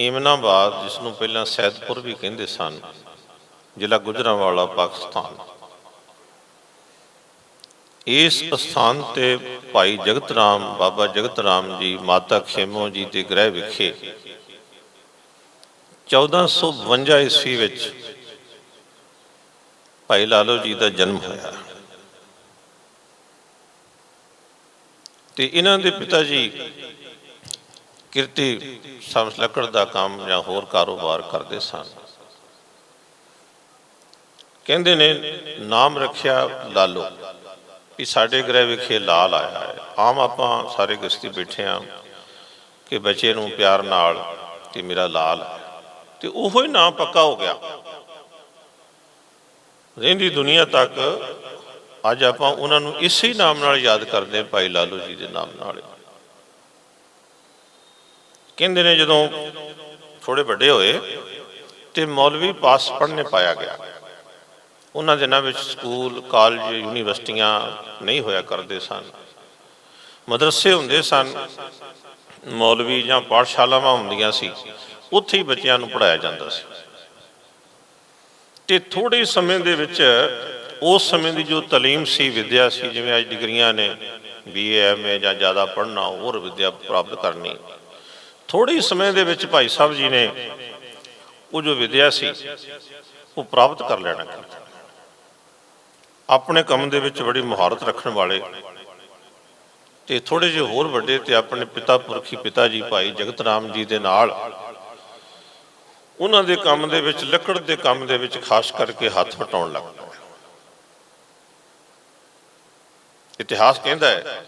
ਏਮਨਾਬਾਦ ਜਿਸ ਨੂੰ ਪਹਿਲਾਂ ਸੈਦਪੁਰ ਵੀ ਕਹਿੰਦੇ ਸਨ, ਜ਼ਿਲ੍ਹਾ ਗੁਜਰਾਂਵਾਲਾ, ਪਾਕਿਸਤਾਨ। ਇਸ ਸਥਾਨ ਤੇ ਭਾਈ ਜਗਤ ਰਾਮ ਬਾਬਾ ਜਗਤ ਰਾਮ ਜੀ, ਮਾਤਾ ਖੇਮੋ ਜੀ ਦੇ ਗ੍ਰਹਿ ਵਿਖੇ 1452 ਈਸਵੀ ਵਿੱਚ ਭਾਈ ਲਾਲੋ ਜੀ ਦਾ ਜਨਮ ਹੋਇਆ। ਤੇ ਇਹਨਾਂ ਦੇ ਪਿਤਾ ਜੀ ਕਿਰਤੀ ਸਮਸ ਲੱਕੜ ਦਾ ਕੰਮ ਜਾਂ ਹੋਰ ਕਾਰੋਬਾਰ ਕਰਦੇ ਸਨ। ਕਹਿੰਦੇ ਨੇ ਨਾਮ ਰੱਖਿਆ ਲਾਲੋ ਵੀ ਸਾਡੇ ਗ੍ਰਹਿ ਵਿਖੇ ਲਾਲ ਆਇਆ ਹੈ। ਆਮ ਆਪਾਂ ਸਾਰੇ ਗਸਤੀ ਬੈਠੇ ਆ ਕਿ ਬੱਚੇ ਨੂੰ ਪਿਆਰ ਨਾਲ ਕਿ ਮੇਰਾ ਲਾਲ ਹੈ। ਤੇ ਉਹੋ ਹੀ ਨਾਮ ਪੱਕਾ ਹੋ ਗਿਆ। ਰਹਿੰਦੀ ਦੁਨੀਆ ਤੱਕ ਅੱਜ ਆਪਾਂ ਉਹਨਾਂ ਨੂੰ ਇਸੇ ਹੀ ਨਾਮ ਨਾਲ ਯਾਦ ਕਰਦੇ ਹਾਂ, ਭਾਈ ਲਾਲੋ ਜੀ ਦੇ ਨਾਮ ਨਾਲ। ਕਹਿੰਦੇ ਨੇ ਜਦੋਂ ਥੋੜੇ ਵੱਡੇ ਹੋਏ ਤੇ ਮੌਲਵੀ ਪਾਸ ਪੜ੍ਹਨੇ ਪਾਇਆ ਗਿਆ। ਉਹਨਾਂ ਦਿਨਾਂ ਵਿੱਚ ਸਕੂਲ, ਕਾਲਜ, ਯੂਨੀਵਰਸਿਟੀਆਂ ਨਹੀਂ ਹੋਇਆ ਕਰਦੇ ਸਨ। ਮਦਰਸੇ ਹੁੰਦੇ ਸਨ, ਮੌਲਵੀ ਜਾਂ ਪਾਠਸ਼ਾਲਾਵਾਂ ਹੁੰਦੀਆਂ ਸੀ, ਉੱਥੇ ਹੀ ਬੱਚਿਆਂ ਨੂੰ ਪੜਾਇਆ ਜਾਂਦਾ ਸੀ। ਤੇ ਥੋੜੇ ਸਮੇਂ ਦੇ ਵਿੱਚ ਉਸ ਸਮੇਂ ਦੀ ਜੋ ਤਾਲੀਮ ਸੀ, ਵਿਦਿਆ ਸੀ, ਜਿਵੇਂ ਅੱਜ ਡਿਗਰੀਆਂ ਨੇ ਬੀਏ ਐਮਏ ਜਾਂ ਜ਼ਿਆਦਾ ਪੜ੍ਹਨਾ, ਹੋਰ ਵਿਦਿਆ ਪ੍ਰਾਪਤ ਕਰਨੀ ਥੋੜੇ ਸਮੇਂ ਦੇ ਵਿੱਚ ਭਾਈ ਸਾਹਿਬ ਜੀ ਨੇ ਉਹ ਜੋ ਵਿਦਿਆ ਸੀ, ਉਹ ਪ੍ਰਾਪਤ ਕਰ ਲੈਣਾ। ਆਪਣੇ ਕੰਮ ਦੇ ਵਿੱਚ ਬੜੀ ਮਹਾਰਤ ਰੱਖਣ ਵਾਲੇ ਤੇ ਥੋੜੇ ਜਿਹੇ ਹੋਰ ਵੱਡੇ ਤੇ ਆਪਣੇ ਪਿਤਾ ਪੁਰਖੀ ਪਿਤਾ ਜੀ ਭਾਈ ਜਗਤ ਰਾਮ ਜੀ ਦੇ ਨਾਲ ਉਹਨਾਂ ਦੇ ਕੰਮ ਦੇ ਵਿੱਚ, ਲੱਕੜ ਦੇ ਕੰਮ ਦੇ ਵਿੱਚ ਖਾਸ ਕਰਕੇ ਹੱਥ ਵਟਾਉਣ ਲੱਗ ਪਏ ਇਤਿਹਾਸ ਕਹਿੰਦਾ ਹੈ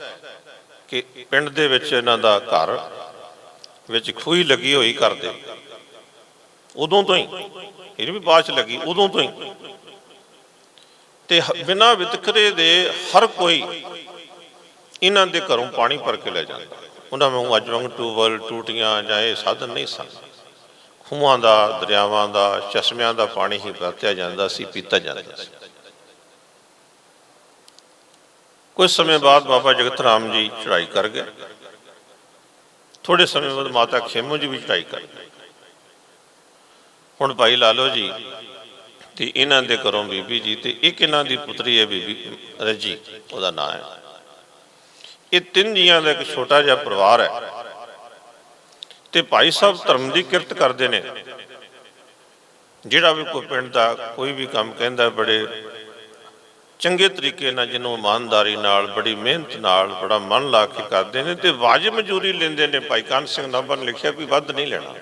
ਕਿ ਪਿੰਡ ਦੇ ਵਿੱਚ ਇਹਨਾਂ ਦਾ ਘਰ ਵਿੱਚ ਖੂਹੀ ਲੱਗੀ ਹੋਈ ਕਰਦੇ। ਉਦੋਂ ਤੋਂ ਹੀ, ਇਹ ਵੀ ਬਾਅਦ ਚ ਲੱਗੀ, ਉਦੋਂ ਤੋਂ ਹੀ। ਤੇ ਬਿਨਾ ਵਿਤਕਰੇ ਦੇ ਹਰ ਕੋਈ ਇਹਨਾਂ ਦੇ ਘਰੋਂ ਪਾਣੀ ਭਰ ਕੇ ਲੈ ਜਾਂਦਾ। ਉਹਨਾਂ ਵਾਂਗੂ ਅੱਜ ਵਾਂਗੂ ਟੂਬਲ ਟੂਟੀਆਂ ਜਾਂ ਇਹ ਸਾਧਨ ਨਹੀਂ ਸਨ। ਖੂਹਾਂ ਦਾ, ਦਰਿਆਵਾਂ ਦਾ, ਚਸ਼ਮਿਆਂ ਦਾ ਪਾਣੀ ਹੀ ਵਰਤਿਆ ਜਾਂਦਾ ਸੀ, ਪੀਤਾ ਜਾਂਦਾ ਸੀ। ਕੁਝ ਸਮੇਂ ਬਾਅਦ ਬਾਬਾ ਜਗਤ ਰਾਮ ਜੀ ਚੜ੍ਹਾਈ ਕਰ ਗਏ। ਥੋੜੇ ਸਮੇਂ ਬਾਅਦ ਮਾਤਾ ਖੇਮੋ ਜੀ ਵੀ ਚੜ੍ਹਾਈ ਕਰ ਹੁਣ ਭਾਈ ਲਾਲੋ ਜੀ ਤੇ ਇਹਨਾਂ ਦੇ ਘਰੋਂ ਬੀਬੀ ਜੀ ਤੇ ਇੱਕ ਇਹਨਾਂ ਦੀ ਪੁੱਤਰੀ ਹੈ ਬੀਬੀ ਰਜੀ, ਉਹਦਾ ਨਾਮ ਹੈ। ਇਹ ਤਿੰਨ ਜੀਆਂ ਦਾ ਇੱਕ ਛੋਟਾ ਜਿਹਾ ਪਰਿਵਾਰ ਹੈ। ਤੇ ਭਾਈ ਸਾਹਿਬ ਧਰਮ ਦੀ ਕਿਰਤ ਕਰਦੇ ਨੇ। ਜਿਹੜਾ ਵੀ ਕੋਈ ਪਿੰਡ ਦਾ ਕੋਈ ਵੀ ਕੰਮ ਕਹਿੰਦਾ ਬੜੇ ਚੰਗੇ ਤਰੀਕੇ ਨਾਲ ਜਿਹਨੂੰ ਇਮਾਨਦਾਰੀ ਨਾਲ, ਬੜੀ ਮਿਹਨਤ ਨਾਲ, ਬੜਾ ਮਨ ਲਾ ਕੇ ਕਰਦੇ ਨੇ ਤੇ ਵਾਜਬ ਮਜ਼ਦੂਰੀ ਲੈਂਦੇ ਨੇ। ਭਾਈ ਕਾਨ ਸਿੰਘ ਨਾਭਾ ਨੇ ਲਿਖਿਆ ਵੀ ਵੱਧ ਨਹੀਂ ਲੈਣਾ।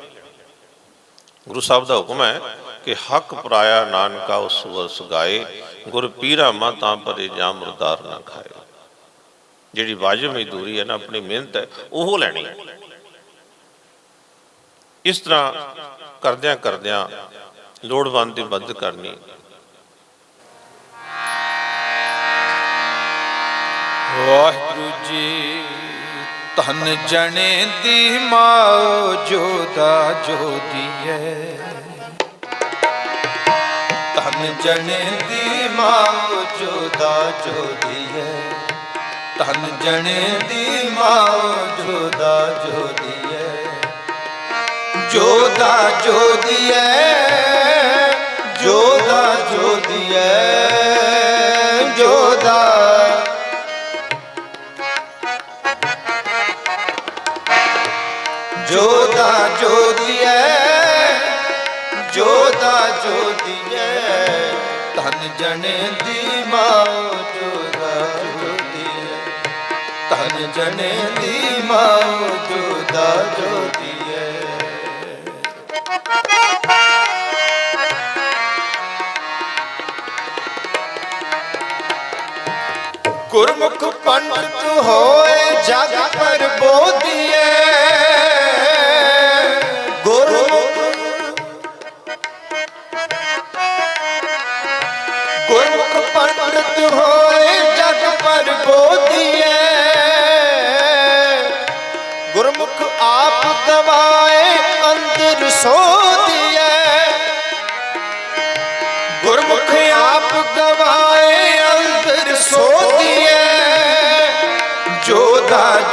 ਗੁਰੂ ਸਾਹਿਬ ਦਾ ਹੁਕਮ ਹੈ ਕਿ ਹੱਕ ਪਰਾਇਆ ਨਾਨਕਾ ਉਸ ਵਸ ਗਾਏ, ਗੁਰ ਪੀਰਾ ਮਾ ਤਾਂ ਪਰੇ ਜਾਂ ਮੁਰਦਾਰ ਨਾ ਖਾਏ। ਜਿਹੜੀ ਵਾਜਬ ਮਜ਼ਦੂਰੀ ਹੈ ਨਾ, ਆਪਣੀ ਮਿਹਨਤ ਹੈ, ਉਹ ਲੈਣੀ ਇਸ ਤਰ੍ਹਾਂ ਕਰਦਿਆਂ ਕਰਦਿਆਂ ਲੋੜਵੰਦ ਦੀ ਮਦਦ ਕਰਨੀ ਵਾਹਿਗੁਰੂ ਜੀ, ਧਨ ਜਣੇ ਦੀ ਮਾਓ ਜੋਦਾ ਜੋਦੀਏ ਧਨ ਜਣੇ ਦੀ ਮਾਓ ਜੋਦਾ ਜੋਦੀਏ ਧਨ ਜਣੇ ਦੀ ਮਾਓ ਜੋਦਾ ਜੋਦੀਏ ਜੋਦਾ ਜੋਦੀਏ ਜੋਦਾ ਜੋਦੀਏ ਜੋਦਾ ਜੋਦੀਏ ਜੋਦਾ ਜੋਦੀਏ ਧਨ ਜਣੇ ਦੀ ਮਾਂ ਜੋਦਾ ਜੋਦੀਏ ਧਨ ਜਣੇ ਦੀ ਮਾਂ ਜੋਦਾ ਜੋਦੀਏ ਗੁਰਮੁਖ ਪੰਡਤ ਹੋਏ ਜਗ ਪਰ ਬੋਧੀਏ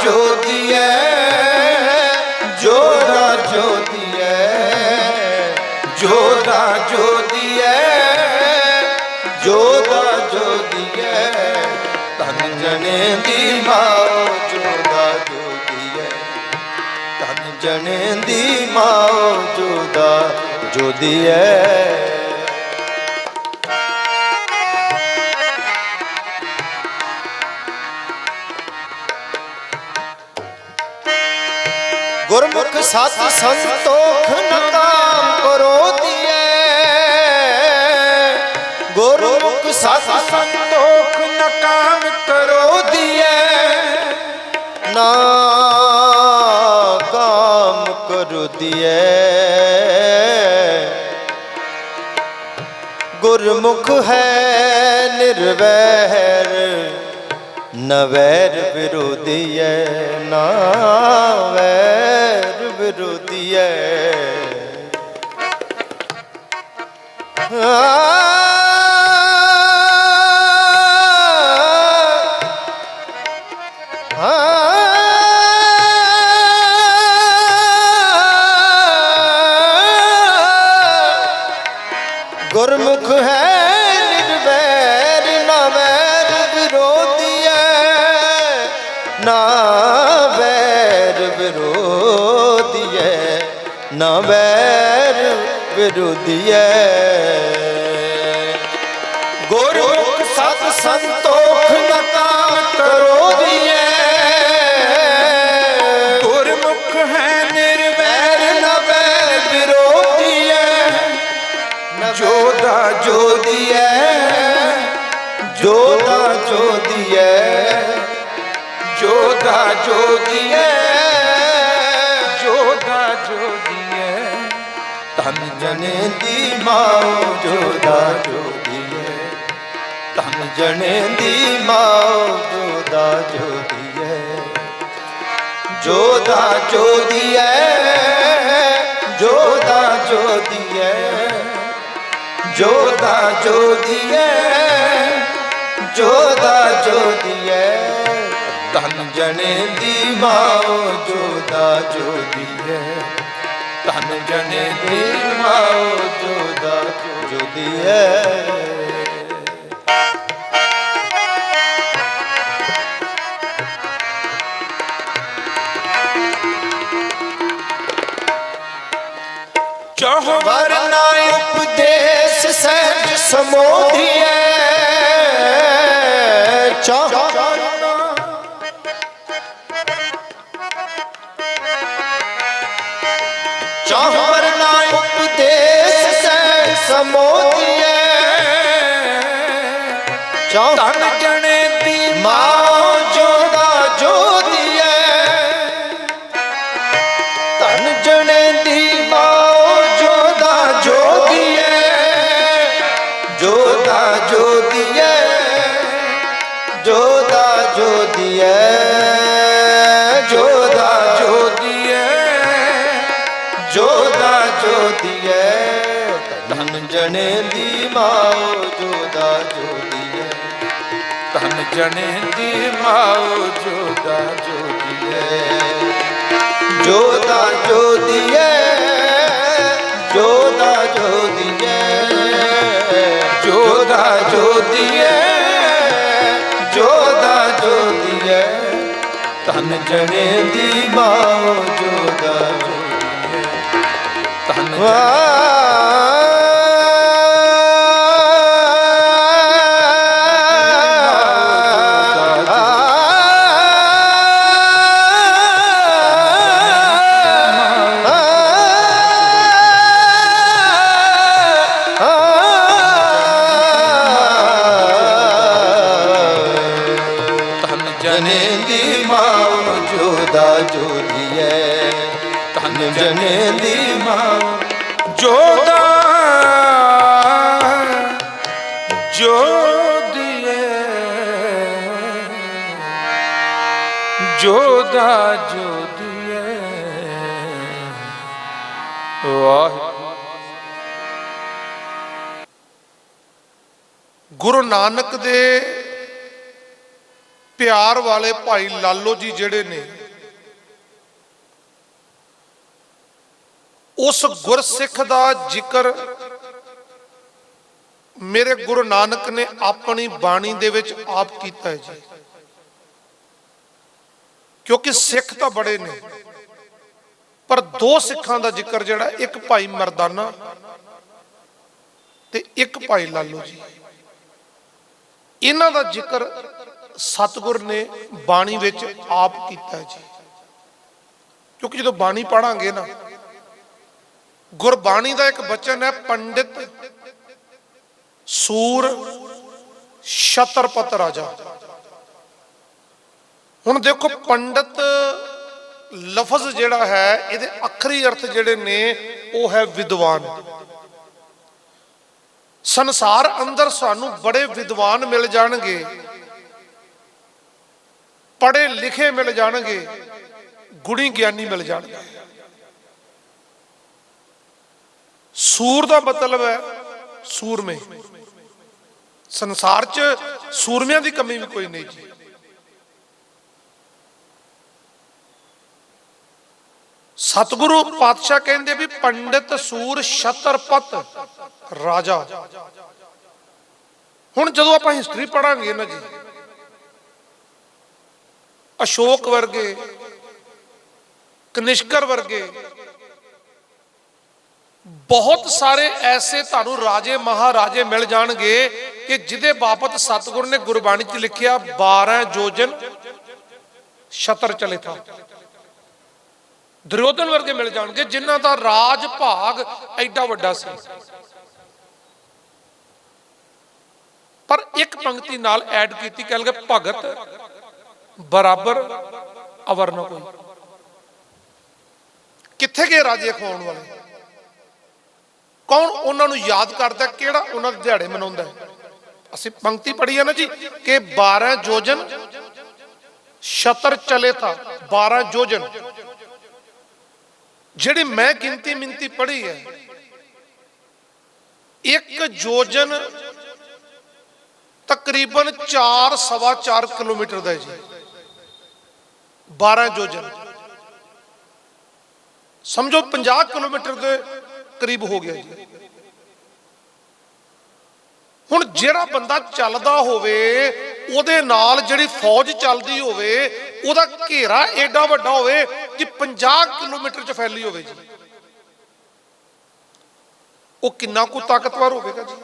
ਜੋਦੀਏ ਜੋਦਾ ਜੋਦੀਏ ਜੋਦਾ ਜੋਦੀਏ ਜੋਦਾ ਜੋਦੀਏ ਤਨ ਜਨੇ ਦੀ ਮਾਂ ਦੀ ਮਾਂ ਜੋਦਾ ਜੋਦੀਏ ਸਤ ਸੰਤੋਖ ਨਕਾਮ ਕਰੋ ਦੀਐ। ਗੁਰਮੁਖ ਸਤ ਸੰਤੋਖ ਨਕਾਮ ਕਰੋ ਦੀਐ। ਨਾ ਕਾਮ ਕਰੋ ਦੀਐ। ਗੁਰਮੁਖ ਹੈ ਨਿਰਵੈਰ, ਨਵੈਰ ਵਿਰੋਧੀਐ ਨਾ ਵੈਰ ਵਿਰੋਧੀਐ ਵਿਰੋਧੀਐ ਦੀ ਮਾਂ ਜੋਦਾ ਜੋਦੀਐ ਧਨ ਜਨੇ ਦੀ ਮਾਂ ਜੋਦਾ ਜੋਦੀਐ ਜੋਦਾ ਜੋਦੀਐ ਜੋਦਾ ਜੋਦੀਐ ਜੋਦਾ ਜੋਦੀਐ ਜੋਦਾ ਜੋਦੀਐ ਧਨ ਜਣੇ ਦੀ ਮਾਂ ਜੋਦਾ ਜੋਦੀਐ ਧਨ ਜਣੇ ਦੀ ਮਾਂ ਜੋ ਜੋਦੀਐ ਚਾਹੋ ਵਰਨਾ ਉਪਦੇਸ਼ ਸਹਿਜ ਸਮੋਧੀਐ। ਚਾਹ ਚਾਹ ਚਾਹ ਧਨ ਜਣੇ ਦੀ ਮਾਂ ਜਣੇ ਦੀ ਮਾਂ ਜੋਦਾ ਜੋਦੀਐ ਜੋਦਾ ਜੋਦੀਐ ਜੋਦਾ ਜੋਦੀਐ ਜੋਦਾ ਜੋਦੀਐ ਜੋਦਾ ਜੋਦੀਐ ਧਨ ਜਣੇ ਦੀ ਮਾਂ ਜੋਦਾ ਜੋਦੀਐ ਧਨ ਜੋਦੀਐ ਜੋਦਾ ਜੋਦੀਐ ਵਾਹਿਗੁਰੂ। ਗੁਰੂ ਨਾਨਕ ਦੇ ਪਿਆਰ ਵਾਲੇ ਭਾਈ ਲਾਲੋ ਜੀ ਜਿਹੜੇ ਨੇ, ਉਸ ਗੁਰਸਿੱਖ ਦਾ ਜ਼ਿਕਰ ਮੇਰੇ ਗੁਰੂ ਨਾਨਕ ਨੇ ਆਪਣੀ ਬਾਣੀ ਦੇ ਵਿੱਚ ਆਪ ਕੀਤਾ ਹੈ ਜੀ। ਕਿਉਂਕਿ ਸਿੱਖ ਤਾਂ ਬੜੇ ਨੇ, ਪਰ ਦੋ ਸਿੱਖਾਂ ਦਾ ਜ਼ਿਕਰ ਜਿਹੜਾ, ਇੱਕ ਭਾਈ ਮਰਦਾਨਾ ਤੇ ਇੱਕ ਭਾਈ ਲਾਲੋ ਜੀ। ਇਹਨਾਂ ਦਾ ਜ਼ਿਕਰ ਸਤਿਗੁਰ ਨੇ ਬਾਣੀ ਵਿੱਚ ਆਪ ਕੀਤਾ ਜੀ। ਕਿਉਂਕਿ ਜਦੋਂ ਬਾਣੀ ਪੜਾਂਗੇ ਨਾ, ਗੁਰਬਾਣੀ ਦਾ ਇੱਕ ਬਚਨ ਹੈ, ਪੰਡਿਤ ਸੂਰ ਛਤਰਪਤ ਰਾਜਾ। ਹੁਣ ਦੇਖੋ ਪੰਡਤ ਲਫ਼ਜ਼ ਜਿਹੜਾ ਹੈ, ਇਹਦੇ ਅੱਖਰੀ ਅਰਥ ਜਿਹੜੇ ਨੇ, ਉਹ ਹੈ ਵਿਦਵਾਨ। ਸੰਸਾਰ ਅੰਦਰ ਸਾਨੂੰ ਬੜੇ ਵਿਦਵਾਨ ਮਿਲ ਜਾਣਗੇ, ਪੜ੍ਹੇ ਲਿਖੇ ਮਿਲ ਜਾਣਗੇ, ਗੁਣੀ ਗਿਆਨੀ ਮਿਲ ਜਾਣਗੇ। ਸੂਰ ਦਾ ਮਤਲਬ ਹੈ ਸੂਰਮੇ। ਸੰਸਾਰ 'ਚ ਸੂਰਮਿਆਂ ਦੀ ਕਮੀ ਵੀ ਕੋਈ ਨਹੀਂ ਜੀ। ਸਤਿਗੁਰੂ ਪਾਤਸ਼ਾਹ ਕਹਿੰਦੇ ਵੀ ਪੰਡਿਤ ਸੂਰ ਛਤਰਪਤ ਰਾਜਾ। ਹੁਣ ਜਦੋਂ ਆਪਾਂ ਹਿਸਟਰੀ ਪੜਾਂਗੇ ਨਾ ਜੀ, ਅਸ਼ੋਕ ਵਰਗੇ, ਕਨਿਸ਼ਕਰ ਵਰਗੇ ਬਹੁਤ ਸਾਰੇ ਐਸੇ ਤੁਹਾਨੂੰ ਰਾਜੇ ਮਹਾਰਾਜੇ ਮਿਲ ਜਾਣਗੇ ਕਿ ਜਿਹਦੇ ਬਾਬਤ ਸਤਿਗੁਰ ਨੇ ਗੁਰਬਾਣੀ 'ਚ ਲਿਖਿਆ 12 ਜੋਜਨ ਛਤਰ ਚਲੇ ਥਾ ਦੁਰਯੋਧਨ ਵਰਗੇ ਮਿਲ ਜਾਣਗੇ, ਜਿਨ੍ਹਾਂ ਦਾ ਰਾਜ ਭਾਗ ਐਡਾ ਵੱਡਾ ਸੀ। ਪਰ ਇੱਕ ਪੰਕਤੀ ਨਾਲ ਐਡ ਕੀਤੀ ਕਹਿ ਲਗੇ ਭਗਤ, ਬਰਾਬਰ ਅਵਰ ਕੋਈ ਕਿੱਥੇ ਗਏ ਰਾਜੇ ਖਵਾਉਣ ਵਾਲੇ? ਕੌਣ ਉਹਨਾਂ ਨੂੰ ਯਾਦ ਕਰਦਾ, ਕਿਹੜਾ ਉਹਨਾਂ ਦੇ ਦਿਹਾੜੇ ਮਨਾਉਂਦਾ ਅਸੀਂ ਪੰਕਤੀ ਪੜ੍ਹੀ ਹੈ ਨਾ ਜੀ, ਕਿ 12 ਜੋਜਨ ਸ਼ਤਰ ਚਲੇ ਥਾ 12 ਜੋਜਨ। ਜਿਹੜੀ ਮੈਂ ਗਿਣਤੀ ਮਿੰਤੀ ਪੜ੍ਹੀ ਹੈ, ਇੱਕ ਜੋਜਨ ਤਕਰੀਬਨ 4 ਸਵਾ 4 ਕਿਲੋਮੀਟਰ ਦਾ ਹੈ ਜੀ। 12 ਜੋਜਨ। ਸਮਝੋ 50 ਕਿਲੋਮੀਟਰ ਦੇ ਕਰੀਬ ਹੋ ਗਿਆ ਜੀ। ਹੁਣ ਜਿਹੜਾ ਬੰਦਾ ਚੱਲਦਾ ਹੋਵੇ, ਉਹਦੇ ਨਾਲ ਜਿਹੜੀ ਫੌਜ ਚੱਲਦੀ ਹੋਵੇ, ਉਹਦਾ ਘੇਰਾ ਐਡਾ ਵੱਡਾ ਹੋਵੇ ਕਿ 50 ਕਿਲੋਮੀਟਰ ਚ ਫੈਲੀ ਹੋਵੇ ਜੀ। ਉਹ ਕਿੰਨਾ ਕੁ ਤਾਕਤਵਰ ਹੋਵੇਗਾ ਜੀ?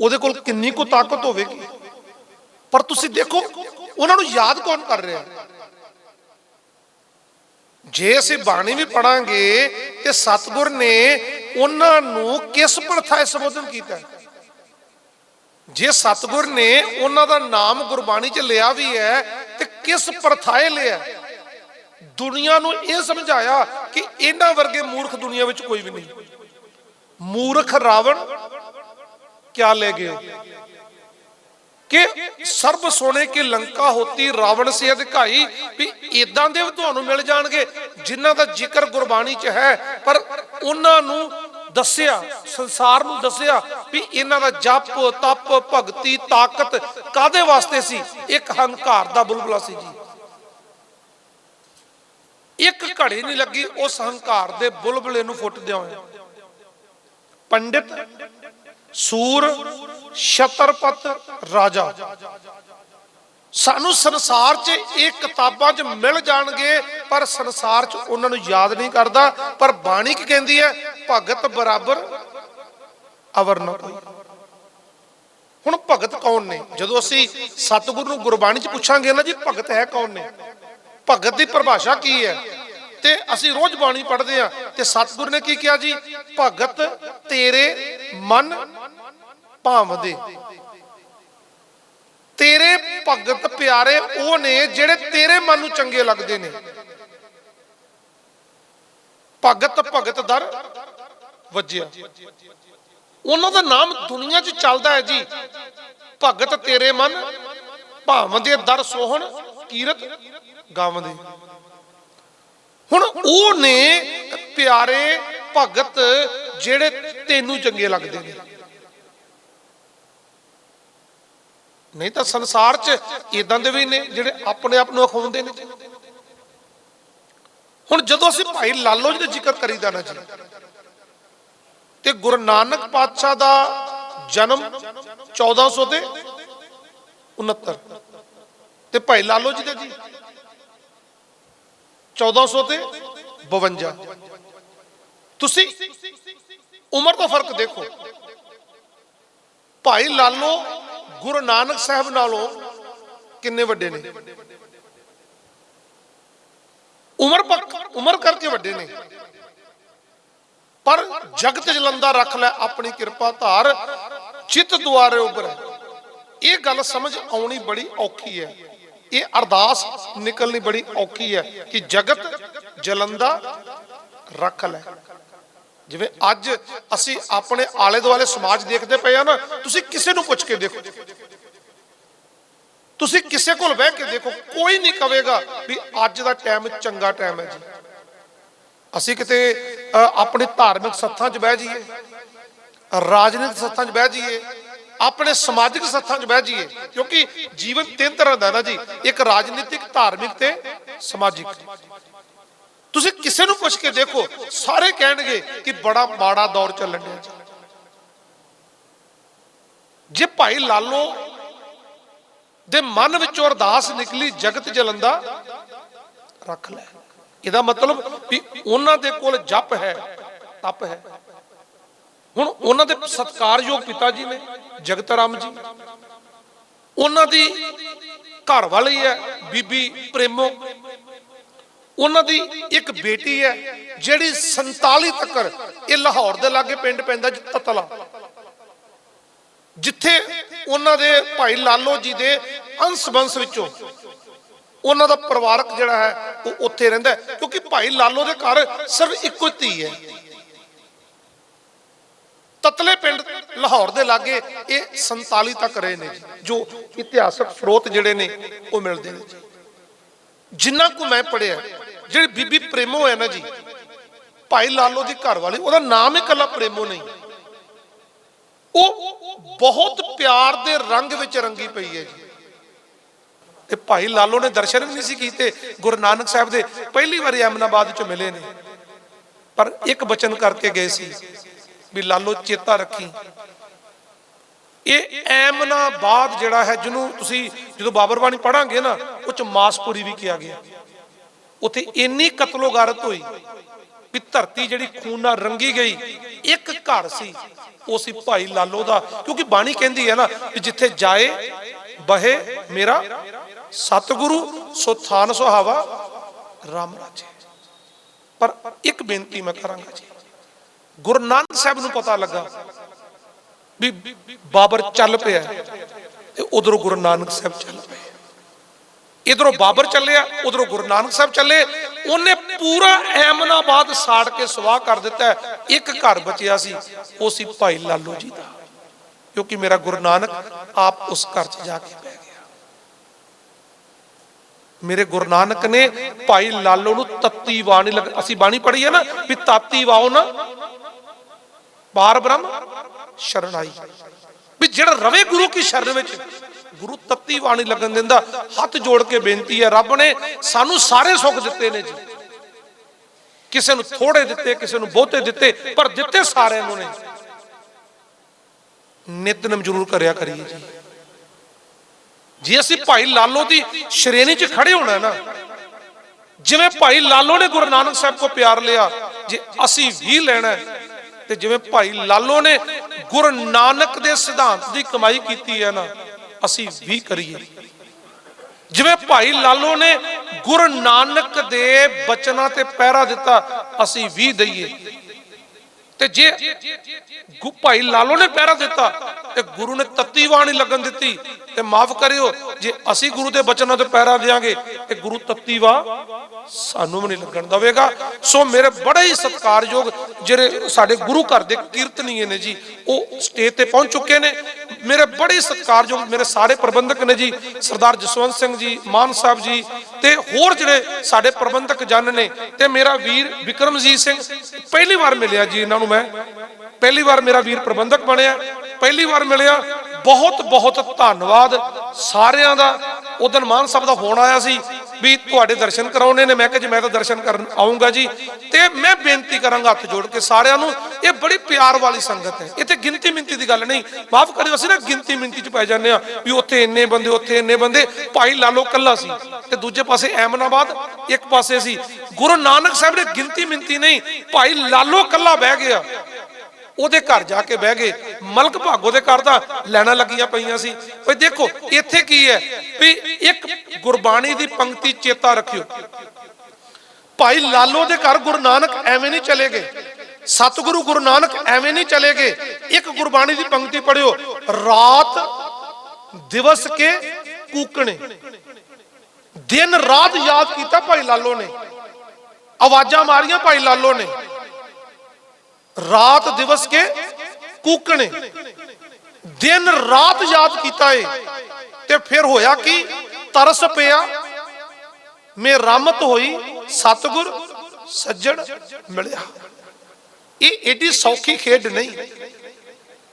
ਉਹਦੇ ਕੋਲ ਕਿੰਨੀ ਕੁ ਤਾਕਤ ਹੋਵੇਗੀ? ਪਰ ਤੁਸੀਂ ਦੇਖੋ, ਉਹਨਾਂ ਨੂੰ ਯਾਦ ਕੌਣ ਕਰ ਰਿਹਾ? ਜੇ ਅਸੀਂ ਬਾਣੀ ਵੀ ਪੜਾਂਗੇ ਤੇ ਸਤਿਗੁਰ ਨੇ ਉਹਨਾਂ ਨੂੰ ਕਿਸ ਪ੍ਰਥਾਏ ਸੰਬੋਧਨ ਕੀਤਾ? ਜੇ ਸਤਿਗੁਰ ਨੇ ਉਹਨਾਂ ਦਾ ਨਾਮ ਗੁਰਬਾਣੀ 'ਚ ਲਿਆ ਵੀ ਹੈ, ਤੇ ਕਿਸ ਪ੍ਰਥਾਏ ਲਿਆ? ਹੈ? ਦੁਨੀਆ ਨੂੰ ਇਹ ਸਮਝਾਇਆ ਕਿ ਇਹਨਾਂ ਵਰਗੇ ਮੂਰਖ ਦੁਨੀਆ ਵਿੱਚ ਕੋਈ ਵੀ ਨਹੀਂ। ਮੂਰਖ ਰਾਵਣ ਕਿਆ ਲੈ ਗਏ? ਕਿ ਸਰਬ ਸੋਨੇ ਕੀ ਲੰਕਾ ਹੋਤੀ, ਰਾਵਣ ਸੇ ਅਧਿਕਾਈ, ਵੀ ਇਦਾਂ ਦੇ ਤੁਹਾਨੂੰ ਮਿਲ ਜਾਣਗੇ, ਜਿਨ੍ਹਾਂ ਦਾ ਜ਼ਿਕਰ ਗੁਰਬਾਣੀ 'ਚ ਹੈ। ਪਰ ਉਹਨਾਂ ਨੂੰ ਦੱਸਿਆ, ਸੰਸਾਰ ਨੂੰ ਦੱਸਿਆ ਵੀ ਇਹਨਾਂ ਦਾ ਜਪ, ਤਪ, ਭਗਤੀ, ਤਾਕਤ ਕਾਦੇ ਵਾਸਤੇ ਸੀ? ਇੱਕ ਹੰਕਾਰ ਦਾ ਬੁਲਬੁਲਾ ਸੀ ਜੀ। ਇੱਕ ਘੜੀ ਨਹੀਂ ਲੱਗੀ, ਉਸ ਹੰਕਾਰ ਦੇ ਬੁਲਬੁਲੇ ਨੂੰ ਫੁੱਟਦਿਆਂ ਹੋਏ ਪੰਡਿਤ ਸੂਰ ਛਤਰਪਤ ਰਾਜਾ। ਸਾਨੂੰ ਸੰਸਾਰ 'ਚ ਇਹ ਕਿਤਾਬਾਂ 'ਚ ਮਿਲ ਜਾਣਗੇ, ਪਰ ਸੰਸਾਰ 'ਚ ਉਹਨਾਂ ਨੂੰ ਯਾਦ ਨਹੀਂ ਕਰਦਾ। ਪਰ ਬਾਣੀ ਕੀ ਕਹਿੰਦੀ ਹੈ? ਭਗਤ ਬਰਾਬਰ ਅਵਰ ਨਾ ਕੋਈ। ਹੁਣ ਭਗਤ ਕੌਣ ਨੇ? ਜਦੋਂ ਅਸੀਂ ਸਤਿਗੁਰੂ ਨੂੰ ਗੁਰਬਾਣੀ 'ਚ ਪੁੱਛਾਂਗੇ ਨਾ ਜੀ, ਭਗਤ ਹੈ ਕੌਣ ਨੇ? ਭਗਤ ਦੀ ਪਰਿਭਾਸ਼ਾ ਕੀ ਹੈ? ਤੇ ਅਸੀਂ ਰੋਜ਼ ਬਾਣੀ ਪੜ੍ਹਦੇ ਆ ਤੇ ਸਤਿਗੁਰੂ ਨੇ ਕੀ ਕਿਹਾ ਜੀ? ਭਗਤ ਤੇਰੇ ਮਨ ਭਾਵਦੇ। ਤੇਰੇ ਭਗਤ ਪਿਆਰੇ ਉਹ ਨੇ ਜਿਹੜੇ ਤੇਰੇ ਮਨ ਨੂੰ ਚੰਗੇ ਲੱਗਦੇ ਨੇ। ਭਗਤ ਭਗਤ ਦਰ ਵੱਜਿਆ। ਉਹਨਾਂ ਦਾ ਨਾਮ ਦੁਨੀਆ 'ਚ ਚੱਲਦਾ ਹੈ ਜੀ। ਭਗਤ ਤੇਰੇ ਮਨ, ਭਾਵਦੇ ਦਰ ਸੋਹਣ, ਕੀਰਤ ਗਾਵਦੇ ਹੁਣ ਉਹ ਨੇ ਪਿਆਰੇ ਭਗਤ ਜਿਹੜੇ ਤੈਨੂੰ ਚੰਗੇ ਲੱਗਦੇ ਨੇ। ਨਹੀਂ ਤਾਂ ਸੰਸਾਰ 'ਚ ਇਦਾਂ ਦੇ ਵੀ ਨੇ ਜਿਹੜੇ ਆਪਣੇ ਆਪ ਨੂੰ ਅਖਾਉਂਦੇ ਨੇ। ਹੁਣ ਜਦੋਂ ਅਸੀਂ ਭਾਈ ਲਾਲੋ ਜੀ ਦਾ ਜ਼ਿਕਰ ਕਰੀਦਾ ਨਾ ਜੀ, ਤੇ ਗੁਰੂ ਨਾਨਕ ਪਾਤਸ਼ਾਹ ਦਾ ਜਨਮ 1400 ਤੇ 69 ਤੇ ਭਾਈ ਲਾਲੋ ਜੀ ਦਾ ਜੀ 1400 ਤੇ 52 ਤੁਸੀਂ ਉਮਰ ਦਾ ਫ਼ਰਕ ਦੇਖੋ। ਭਾਈ ਲਾਲੋ ਗੁਰੂ ਨਾਨਕ ਸਾਹਿਬ ਨਾਲੋਂ ਕਿੰਨੇ ਵੱਡੇ ਨੇ? ਉਮਰ ਉਮਰ ਕਰਕੇ ਵੱਡੇ ਨੇ। ਪਰ ਜਗਤ ਜਲੰਦਾ ਰੱਖ ਲੈ ਆਪਣੀ ਕਿਰਪਾ ਧਾਰ, ਚਿੱਤ ਦੁਆਰੇ ਉਭਰੈ। ਇਹ ਗੱਲ ਸਮਝ ਆਉਣੀ ਬੜੀ ਔਖੀ ਹੈ। ਇਹ ਅਰਦਾਸ ਨਿਕਲਣੀ ਬੜੀ ਔਖੀ ਹੈ ਕਿ ਜਗਤ ਜਲੰਦਾ ਰੱਖ ਲੈ। ਜਿਵੇਂ ਅੱਜ ਅਸੀਂ ਆਪਣੇ ਆਲੇ ਦੁਆਲੇ ਸਮਾਜ ਦੇਖਦੇ ਪਏ ਆ ਨਾ ਤੁਸੀਂ ਕਿਸੇ ਨੂੰ ਪੁੱਛ ਕੇ ਦੇਖੋ। ਤੁਸੀਂ ਕਿਸੇ ਕੋਲ ਬਹਿ ਕੇ ਦੇਖੋ ਕੋਈ ਨਹੀਂ ਕਵੇਗਾ ਵੀ ਅੱਜ ਦਾ ਟਾਈਮ ਚੰਗਾ ਟਾਈਮ ਹੈ ਜੀ। ਅਸੀਂ ਕਿਤੇ ਅ, ਆਪਣੇ ਧਾਰਮਿਕ ਸੱਥਾਂ 'ਚ ਬਹਿ ਜਾਈਏ ਰਾਜਨੀਤਿਕ ਸੱਥਾਂ 'ਚ ਬਹਿ ਜਾਈਏ ਆਪਣੇ ਸਮਾਜਿਕ ਸੱਥਾਂ 'ਚ ਬਹਿ ਜਾਈਏ ਕਿਉਂਕਿ ਜੀਵਨ ਤਿੰਨ ਤਰ੍ਹਾਂ ਦਾ ਨਾ ਜੀ ਇੱਕ ਰਾਜਨੀਤਿਕ ਧਾਰਮਿਕ ਤੇ ਸਮਾਜਿਕ। ਤੁਸੀਂ ਕਿਸੇ ਨੂੰ ਪੁੱਛ ਕੇ ਦੇਖੋ, ਸਾਰੇ ਕਹਿਣਗੇ ਕਿ ਬੜਾ ਮਾੜਾ ਦੌਰ ਚੱਲਣ ਡਿਆ। ਜੇ ਭਾਈ ਲਾਲੋ ਦੇ ਮਨ ਵਿੱਚੋਂ ਅਰਦਾਸ ਨਿਕਲੀ ਜਗਤ ਜਲੰਦਾ ਰੱਖ ਲੈ। ਇਹਦਾ ਮਤਲਬ ਵੀ ਉਹਨਾਂ ਦੇ ਕੋਲ ਜਪ ਹੈ, ਤਪ ਹੈ। ਹੁਣ ਉਹਨਾਂ ਦੇ ਸਤਕਾਰਯੋਗ ਪਿਤਾ ਜੀ ਨੇ, ਜਗਤ ਰਾਮ ਜੀ। ਉਹਨਾਂ ਦੀ ਘਰ ਵਾਲੀ ਹੈ, ਬੀਬੀ ਪ੍ਰੇਮੋ। ਉਹਨਾਂ ਦੀ ਇੱਕ ਬੇਟੀ ਹੈ, ਜਿਹੜੀ 47 ਤੱਕਰ ਇਹ ਲਾਹੌਰ ਦੇ ਲਾਗੇ ਪਿੰਡ ਪੈਂਦਾ ਤਤਲਾ। ਜਿੱਥੇ ਉਹਨਾਂ ਦੇ ਭਾਈ ਲਾਲੋ ਜੀ ਦੇ ਅੰਸ਼ ਬੰਸ ਵਿੱਚੋਂ ਉਹਨਾਂ ਦਾ ਪਰਿਵਾਰਕ ਜਿਹੜਾ ਹੈ, ਉਹ ਉੱਥੇ ਰਹਿੰਦਾ ਕਿਉਂਕਿ ਭਾਈ ਲਾਲੋ ਦੇ ਘਰ ਸਿਰਫ ਇੱਕੋ ਧੀ ਹੈ। ਤਤਲੇ ਪਿੰਡ ਲਾਹੌਰ ਦੇ ਲਾਗੇ ਇਹ 47 ਤੱਕ ਰਹੇ ਨੇ ਜੋ ਇਤਿਹਾਸਕ ਸਰੋਤ ਜਿਹੜੇ ਨੇ, ਉਹ ਮਿਲਦੇ ਨੇ ਜਿੰਨਾ ਕੁ ਮੈਂ ਪੜਿਆ ਜਿਹੜੀ ਬੀਬੀ ਪ੍ਰੇਮੋ ਹੈ ਨਾ ਜੀ, ਭਾਈ ਲਾਲੋ ਦੀ ਘਰ ਵਾਲੀ, ਉਹਦਾ ਨਾਮ ਹੀ ਕੱਲਾ ਪ੍ਰੇਮੋ ਨਹੀਂ। ਉਹ ਬਹੁਤ ਪਿਆਰ ਦੇ ਰੰਗ ਵਿੱਚ ਰੰਗੀ ਪਈ ਹੈ ਜੀ। ਤੇ ਭਾਈ ਲਾਲੋ ਨੇ ਦਰਸ਼ਨ ਵੀ ਨਹੀਂ ਸੀ ਕੀਤੇ, ਗੁਰੂ ਨਾਨਕ ਸਾਹਿਬ ਦੇ ਪਹਿਲੀ ਵਾਰੀ ਅਮਨਾਬਾਦ ਚ ਮਿਲੇ ਨੇ। ਪਰ ਇੱਕ ਬਚਨ ਕਰਕੇ ਗਏ ਸੀ ਵੀ ਲਾਲੋ ਚੇਤਾ ਰੱਖੀ। ਇਹ ਐਮਨਾਬਾਦ ਜਿਹੜਾ ਹੈ, ਜਿਹਨੂੰ ਤੁਸੀਂ ਜਦੋਂ ਬਾਬਰਬਾਣੀ ਪੜਾਂਗੇ ਨਾ, ਉਹ ਚ ਮਾਸਪੁਰੀ ਵੀ ਕਿਹਾ ਗਿਆ। ਉੱਥੇ ਇੰਨੀ ਕਤਲੋਗਾਰਤ ਹੋਈ ਵੀ ਧਰਤੀ ਜਿਹੜੀ ਖੂਨ ਨਾਲ ਰੰਗੀ ਗਈ, ਇੱਕ ਘਰ ਸੀ, ਉਹ ਸੀ ਭਾਈ ਲਾਲੋ ਦਾ। ਕਿਉਂਕਿ ਬਾਣੀ ਕਹਿੰਦੀ ਹੈ ਨਾ ਕਿ ਜਿੱਥੇ ਜਾਏ, ਬਹੇ ਮੇਰਾ ਸਤਿਗੁਰੂ, ਸੋ ਥਾਨ ਸੁਹਾਵਾ, ਰਾਮ ਰਾਜੇ। ਪਰ ਇੱਕ ਬੇਨਤੀ ਮੈਂ ਕਰਾਂਗਾ ਜੀ, ਗੁਰੂ ਨਾਨਕ ਸਾਹਿਬ ਨੂੰ ਪਤਾ ਲੱਗਾ ਵੀ ਬਾਬਰ ਚੱਲ ਪਿਆ ਤੇ ਉਧਰੋਂ ਗੁਰੂ ਨਾਨਕ ਸਾਹਿਬ ਚੱਲ ਪਏ। ਇਧਰੋਂ ਬਾਬਰ ਚੱਲਿਆ, ਉਧਰੋਂ ਗੁਰੂ ਨਾਨਕ ਸਾਹਿਬ ਚੱਲੇ। ਉਹਨੇ ਪੂਰਾ ਐਮਨਾਬਾਦ ਸਾੜ ਕੇ ਸਵਾਹ ਕਰ ਦਿੱਤਾ। ਇੱਕ ਘਰ ਬਚਿਆ ਸੀ, ਉਹ ਸੀ ਭਾਈ ਲਾਲੋ ਜੀ ਦਾ। ਕਿਉਂਕਿ ਮੇਰਾ ਗੁਰੂ ਨਾਨਕ ਆਪ ਉਸ ਘਰ 'ਚ ਜਾ ਕੇ ਬਹਿ ਗਿਆ। ਮੇਰੇ ਗੁਰੂ ਨਾਨਕ ਨੇ ਭਾਈ ਲਾਲੋ ਨੂੰ ਤੱਤੀ ਬਾਣੀ ਲਗ। ਅਸੀਂ ਬਾਣੀ ਪੜ੍ਹੀ ਹੈ ਨਾ ਵੀ ਤਾਤੀ ਵਾਓ ਨਾ ਪਾਰ ਬ੍ਰਹਮ ਸ਼ਰਣਾਈ ਵੀ ਜਿਹੜਾ ਰਵੇ ਗੁਰੂ ਕੀ ਸ਼ਰਨ ਵਿੱਚ। ਗੁਰੂ ਤੱਤੀ ਬਾਣੀ ਲੱਗਣ ਦਿੰਦਾ। ਹੱਥ ਜੋੜ ਕੇ ਬੇਨਤੀ ਹੈ, ਰੱਬ ਨੇ ਸਾਨੂੰ ਸਾਰੇ ਸੁੱਖ ਦਿੱਤੇ ਨੇ ਜੀ। ਕਿਸੇ ਨੂੰ ਥੋੜੇ ਦਿੱਤੇ, ਕਿਸੇ ਨੂੰ ਬਹੁਤੇ ਦਿੱਤੇ, ਪਰ ਦਿੱਤੇ ਸਾਰਿਆਂ ਨੂੰ ਨੇ। ਨਿਤਨਮ ਜ਼ਰੂਰ ਕਰਿਆ ਕਰੀਏ ਜੀ। ਜੇ ਅਸੀਂ ਭਾਈ ਲਾਲੋ ਦੀ ਸ਼੍ਰੇਣੀ 'ਚ ਖੜੇ ਹੋਣਾ ਨਾ, ਜਿਵੇਂ ਭਾਈ ਲਾਲੋ ਨੇ ਗੁਰੂ ਨਾਨਕ ਸਾਹਿਬ ਕੋ ਪਿਆਰ ਲਿਆ, ਜੇ ਅਸੀਂ ਵੀ ਲੈਣਾ, ਤੇ ਜਿਵੇਂ ਭਾਈ ਲਾਲੋ ਨੇ ਗੁਰੂ ਨਾਨਕ ਦੇ ਸਿਧਾਂਤ ਦੀ ਕਮਾਈ ਕੀਤੀ ਹੈ ਨਾ ਅਸੀਂ ਵੀ ਕਰੀਏ। ਜਿਵੇਂ ਭਾਈ ਲਾਲੋ ਨੇ ਗੁਰੂ ਨਾਨਕ ਦੇ ਬਚਨਾਂ ਤੇ ਪਹਿਰਾ ਦਿੱਤਾ, ਅਸੀਂ ਵੀ ਦਈਏ। ਤੇ ਜੇ ਗੁ- ਭਾਈ ਲਾਲੋ ਨੇ ਪਹਿਰਾ ਦਿੱਤਾ, ਤੇ ਗੁਰੂ ਨੇ ਤੱਤੀ ਬਾਣੀ ਲੱਗਣ ਦਿੱਤੀ, ਤੇ ਮਾਫ ਕਰਿਓ, ਜੇ ਅਸੀਂ ਗੁਰੂ ਦੇ ਬਚਨਾਂ ਤੇ ਪਹਿਰਾ ਦੇਾਂਗੇ ਤੇ ਗੁਰੂ ਤੱਤੀ ਵਾ ਸਾਨੂੰ ਵੀ ਨਹੀਂ ਲੱਗਣ ਦਵੇਗਾ। ਸੋ ਮੇਰੇ ਬੜੇ ਹੀ ਸਤਿਕਾਰਯੋਗ ਜਿਹੜੇ ਸਾਡੇ ਗੁਰੂ ਘਰ ਦੇ ਕੀਰਤਨੀਏ ਨੇ ਜੀ, ਉਹ ਸਟੇਜ ਤੇ ਪਹੁੰਚ ਚੁੱਕੇ ਨੇ। ਮੇਰੇ ਬੜੇ ਸਤਿਕਾਰਯੋਗ ਮੇਰੇ ਸਾਰੇ ਪ੍ਰਬੰਧਕ ਨੇ ਜੀ, ਸਰਦਾਰ ਜਸਵੰਤ ਸਿੰਘ ਜੀ, ਮਾਨ ਸਾਹਿਬ ਜੀ ਤੇ ਹੋਰ ਜਿਹੜੇ ਸਾਡੇ ਪ੍ਰਬੰਧਕ ਜਨ ਨੇ ਤੇ ਮੇਰਾ ਵੀਰ ਵਿਕਰਮਜੀਤ ਸਿੰਘ। ਪਹਿਲੀ ਵਾਰ ਮਿਲਿਆ ਜੀ ਇਹਨਾਂ ਨੂੰ ਮੈਂ। ਪਹਿਲੀ ਵਾਰ ਮੇਰਾ ਵੀਰ ਪ੍ਰਬੰਧਕ ਬਣਿਆ। ਪਹਿਲੀ ਵਾਰ ਮਿਲਿਆ। ਬਹੁਤ ਬਹੁਤ ਧੰਨਵਾਦ। ਸਾਰਿਆਂ ਦਾ ਉਦੋਂ ਮਾਨ ਸਾਹਿਬ ਦਾ ਫੋਨ ਆਇਆ ਸੀ ਵੀ ਤੁਹਾਡੇ ਦਰਸ਼ਨ ਕਰਾਉਣੇ ਨੇ। ਮੈਂ ਕਿਹਾ ਜੀ, ਮੈਂ ਤਾਂ ਦਰਸ਼ਨ ਕਰਨ ਆਉਂਗਾ ਜੀ। ਤੇ ਮੈਂ ਬੇਨਤੀ ਕਰਾਂਗਾ ਹੱਥ ਜੋੜ ਕੇ ਸਾਰਿਆਂ ਨੂੰ, ਇਹ ਬੜੀ ਪਿਆਰ ਵਾਲੀ ਸੰਗਤ ਹੈ। ਇੱਥੇ ਗਿਣਤੀ ਮਿੰਤੀ ਦੀ ਗੱਲ ਨਹੀਂ। ਮਾਫ ਕਰਿਓ, ਅਸੀਂ ਨਾ ਗਿਣਤੀ ਮਿੰਤੀ ਚ ਪੈ ਜਾਂਦੇ ਆ ਵੀ ਉੱਥੇ ਇੰਨੇ ਬੰਦੇ, ਉੱਥੇ ਇੰਨੇ ਬੰਦੇ। ਭਾਈ ਲਾਲੋ ਕੱਲਾ ਸੀ ਤੇ ਦੂਜੇ ਪਾਸੇ ਐਮਨਾਬਾਦ ਇੱਕ ਪਾਸੇ ਸੀ ਗੁਰੂ ਨਾਨਕ ਸਾਹਿਬ ਨੇ ਗਿਣਤੀ ਮਿੰਤੀ ਨਹੀਂ, ਭਾਈ ਲਾਲੋ ਕੱਲਾ ਬਹਿ ਗਿਆ। ਉਹਦੇ ਘਰ ਜਾ ਕੇ ਬਹਿ ਗਏ। ਮਲਕ ਭਾਗੋ ਦੇ ਘਰ ਦਾ ਲੈਣਾ ਲੱਗੀਆਂ ਪਈਆਂ ਸੀ। ਓਏ ਦੇਖੋ, ਇੱਥੇ ਕੀ ਹੈ? ਵੀ ਇੱਕ ਗੁਰਬਾਣੀ ਦੀ ਪੰਕਤੀ ਚੇਤਾ ਰੱਖਿਓ। ਭਾਈ ਲਾਲੋ ਦੇ ਘਰ ਗੁਰੂ ਨਾਨਕ ਐਵੇਂ ਨਹੀਂ ਚਲੇ ਗਏ। ਸਤਿਗੁਰੂ ਗੁਰੂ ਨਾਨਕ ਐਵੇਂ ਨਹੀਂ ਚਲੇ ਗਏ। ਇੱਕ ਗੁਰਬਾਣੀ ਦੀ ਪੰਕਤੀ ਪੜਿਓ ਰਾਤ ਦਿਵਸ ਕੇ ਕੂਕਣੇ। ਦਿਨ ਰਾਤ ਯਾਦ ਕੀਤਾ ਭਾਈ ਲਾਲੋ ਨੇ। ਆਵਾਜ਼ਾਂ ਮਾਰੀਆਂ ਭਾਈ ਲਾਲੋ ਨੇ। ਰਾਤ ਦਿਵਸ ਕੇ ਕੂਕਣੇ। ਦਿਨ ਰਾਤ ਯਾਦ ਕੀਤਾ ਏ। ਤੇ ਫਿਰ ਹੋਇਆ ਕੀ? ਤਰਸ ਪਿਆ। ਮੇ ਰਾਮਤ ਹੋਈ, ਸਤਗੁਰ ਸੱਜਣ ਮਿਲਿਆ। ਇਹ ਏਡੀ ਸੌਖੀ ਖੇਡ ਨਹੀਂ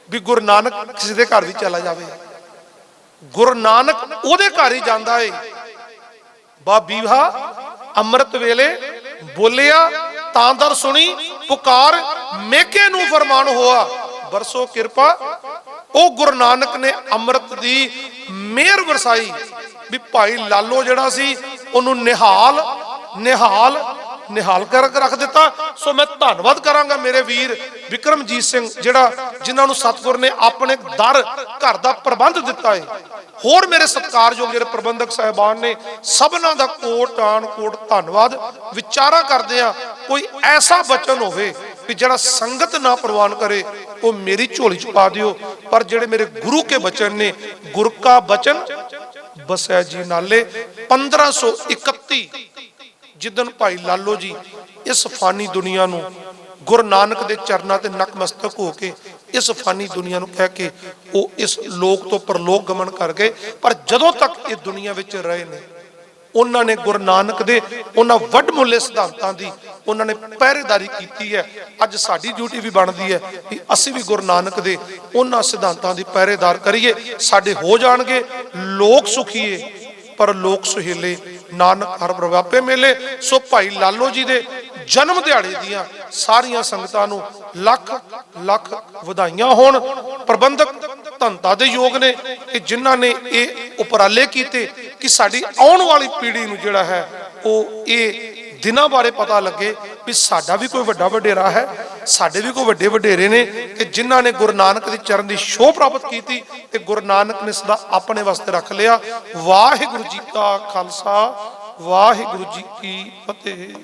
ਵੀ ਗੁਰੂ ਨਾਨਕ ਕਿਸੇ ਦੇ ਘਰ ਵੀ ਚਲਾ ਜਾਵੇ। ਗੁਰੂ ਨਾਨਕ ਉਹਦੇ ਘਰ ਹੀ ਜਾਂਦਾ ਏ। ਬਾ ਬੀਹਾ ਅੰਮ੍ਰਿਤ ਵੇਲੇ ਬੋਲਿਆ, ਤਾਂ ਦਰ ਸੁਣੀ ਪੁਕਾਰ ਮੇਕੇ ਨੂੰ ਫਰਮਾਨ ਹੋਆ। ਬਰਸੋ ਕਿਰਪਾ। ਉਹ ਗੁਰੂ ਨਾਨਕ ਨੇ ਅੰਮ੍ਰਿਤ ਦੀ ਮਿਹਰ ਵਰਸਾਈ ਵੀ ਭਾਈ ਲਾਲੋ ਜਿਹੜਾ ਸੀ, ਉਹਨੂੰ ਨਿਹਾਲ ਨਿਹਾਲ ਨਿਹਾਲ ਕਰ ਰੱਖ ਦਿੱਤਾ। ਸੋ ਮੈਂ ਧੰਨਵਾਦ ਕਰਾਂਗਾ ਮੇਰੇ ਵੀਰ ਵਿਕਰਮਜੀਤ ਸਿੰਘ, ਜਿਹੜਾ ਜਿਨ੍ਹਾਂ ਨੂੰ ਸਤਿਗੁਰ ਨੇ ਆਪਣੇ ਦਰ, ਘਰ ਦਾ ਪ੍ਰਬੰਧ ਦਿੱਤਾ ਹੈ ਹੋਰ ਮੇਰੇ ਸਤਿਕਾਰਯੋਗ ਜਿਹੜੇ ਪ੍ਰਬੰਧਕ ਸਹਿਬਾਨ ਨੇ, ਸਭਨਾਂ ਦਾ ਕੋਟ ਕੋਟ ਧੰਨਵਾਦ। ਵਿਚਾਰਾ ਕਰਦੇ ਆ, ਕੋਈ ਐਸਾ ਬਚਨ ਹੋਵੇ ਵੀ ਜਿਹੜਾ ਸੰਗਤ ਨਾ ਪ੍ਰਵਾਨ ਕਰੇ, ਉਹ ਮੇਰੀ ਝੋਲੀ ਚ ਪਾ ਦਿਓ। ਪਰ ਜਿਹੜੇ ਮੇਰੇ ਗੁਰੂ ਕੇ ਬਚਨ ਨੇ, ਗੁਰ ਕਾ ਬਚਨ, ਬਸੈ ਜੀ ਨਾਲੇ। 1531 ਜਿੱਦਨ ਭਾਈ ਲਾਲੋ ਜੀ ਇਸ ਫਾਨੀ ਦੁਨੀਆ ਨੂੰ ਗੁਰੂ ਨਾਨਕ ਦੇ ਚਰਨਾਂ ਤੇ ਨਕਮਸਤਕ ਹੋ ਕੇ ਇਸ ਫਾਨੀ ਦੁਨੀਆ ਨੂੰ ਕਹਿ ਕੇ ਉਹ ਇਸ ਲੋਕ ਤੋਂ ਪਰਲੋਕ ਗਮਨ ਕਰ ਗਏ। ਪਰ ਜਦੋਂ ਤੱਕ ਇਹ ਦੁਨੀਆ ਵਿੱਚ ਰਹੇ ਨੇ, ਉਹਨਾਂ ਨੇ ਗੁਰੂ ਨਾਨਕ ਦੇ ਉਹਨਾਂ ਵੱਡਮੁੱਲੇ ਸਿਧਾਂਤਾਂ ਦੀ ਉਹਨਾਂ ਨੇ ਪਹਿਰੇਦਾਰੀ ਕੀਤੀ ਹੈ। ਅੱਜ ਸਾਡੀ ਡਿਊਟੀ ਵੀ ਬਣਦੀ ਹੈ ਕਿ ਅਸੀਂ ਵੀ ਗੁਰੂ ਨਾਨਕ ਦੇ ਉਹਨਾਂ ਸਿਧਾਂਤਾਂ ਦੀ ਪਹਿਰੇਦਾਰ ਕਰੀਏ। ਸਾਡੇ ਹੋ ਜਾਣਗੇ, ਲੋਕ ਸੁਖੀਏ, ਪਰ ਲੋਕ ਸੁਹੇਲੇ, ਨਾਨਕ ਹਰ ਪ੍ਰਵਾਪੇ ਮੇਲੇ। ਸੋ ਭਾਈ ਲਾਲੋ ਜੀ ਦੇ ਜਨਮ ਦਿਹਾੜੇ ਦੀਆਂ ਸਾਰੀਆਂ ਸੰਗਤਾਂ ਨੂੰ ਲੱਖ ਲੱਖ ਵਧਾਈਆਂ ਹੋਣ। ਪ੍ਰਬੰਧਕ ਧੰਤਾ ਦੇ ਯੋਗ ਨੇ ਕਿ ਜਿਨ੍ਹਾਂ ਨੇ ਇਹ ਉਪਰਾਲੇ ਕੀਤੇ ਕਿ ਸਾਡੀ ਆਉਣ ਵਾਲੀ ਪੀੜ੍ਹੀ ਨੂੰ ਜਿਹੜਾ ਹੈ, ਉਹ ਇਹ ਦਿਨਾਂ ਬਾਰੇ ਪਤਾ ਲੱਗੇ ਵੀ ਸਾਡਾ ਵੀ ਕੋਈ ਵੱਡਾ ਵਡੇਰਾ ਹੈ, ਸਾਡੇ ਵੀ ਕੋਈ ਵੱਡੇ ਵਡੇਰੇ ਨੇ ਕਿ ਜਿਨ੍ਹਾਂ ਨੇ ਗੁਰੂ ਨਾਨਕ ਦੇ ਚਰਨ ਦੀ ਸ਼ੋਭ ਪ੍ਰਾਪਤ ਕੀਤੀ ਤੇ ਗੁਰੂ ਨਾਨਕ ਨੇ ਸਦਾ ਆਪਣੇ ਵਾਸਤੇ ਰੱਖ ਲਿਆ। ਵਾਹਿਗੁਰੂ ਜੀ ਕਾ ਖਾਲਸਾ, ਵਾਹਿਗੁਰੂ ਜੀ ਕੀ ਫਤਿਹ।